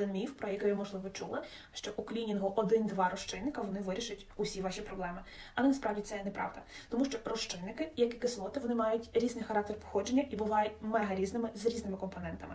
один міф, про який ви, можливо, чули, що у клінінгу один-два розчинника вони вирішать усі ваші проблеми. Але насправді це неправда, тому що розчинники, як і кислоти, вони мають різний характер походження і бувають мега різними з різними компонентами.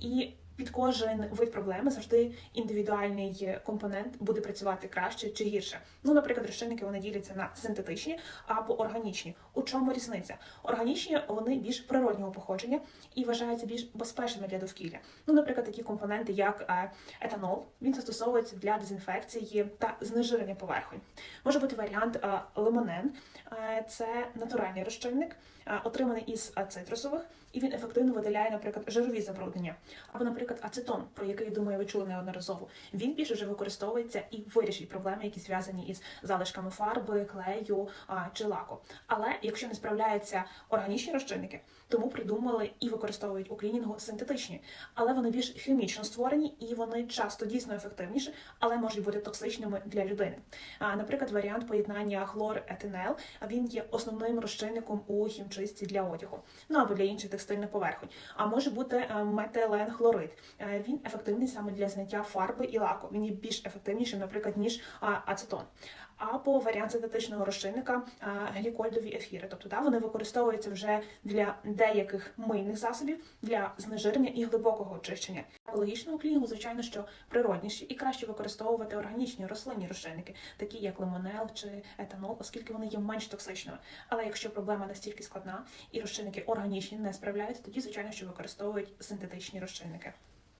І під кожен вид проблеми завжди індивідуальний компонент буде працювати краще чи гірше. Ну, наприклад, розчинники вони діляться на синтетичні або органічні. У чому різниця? Органічні вони більш природнього походження і вважаються більш безпечними для довкілля. Ну, наприклад, такі компоненти, як е, етанол, він застосовується для дезінфекції та знежирення поверхонь. Може бути варіант е, лимонен, Е, це натуральний розчинник, отриманий із цитрусових, і він ефективно видаляє, наприклад, жирові забруднення. Або, наприклад, ацетон, про який думаю, ви чули неодноразово. Він більше вже використовується і вирішить проблеми, які зв'язані із залишками фарби, клею а, чи лаку. Але якщо не справляються органічні розчинники, тому придумали і використовують у клінінгу синтетичні, але вони більш хімічно створені і вони часто дійсно ефективніші, але можуть бути токсичними для людини. А, наприклад, варіант поєднання хлор-етинел, він є основним розчинником у хімчистці для одягу, ну або для інших текстильних поверхонь. А може бути е, метиленхлорид. Е, Він ефективний саме для зняття фарби і лаку. Він є більш ефективнішим, наприклад, ніж ацетон. Або варіант синтетичного розчинника глікольдові ефіри. Тобто да, вони використовуються вже для деяких мийних засобів для знежирення і глибокого очищення. Екологічному клінінгу, звичайно, що природніші і краще використовувати органічні рослинні розчинники, такі як лимонел чи етанол, оскільки вони є менш токсичними. Але якщо проблема настільки складна і розчинники органічні не справляються, тоді звичайно, що використовують синтетичні розчинники.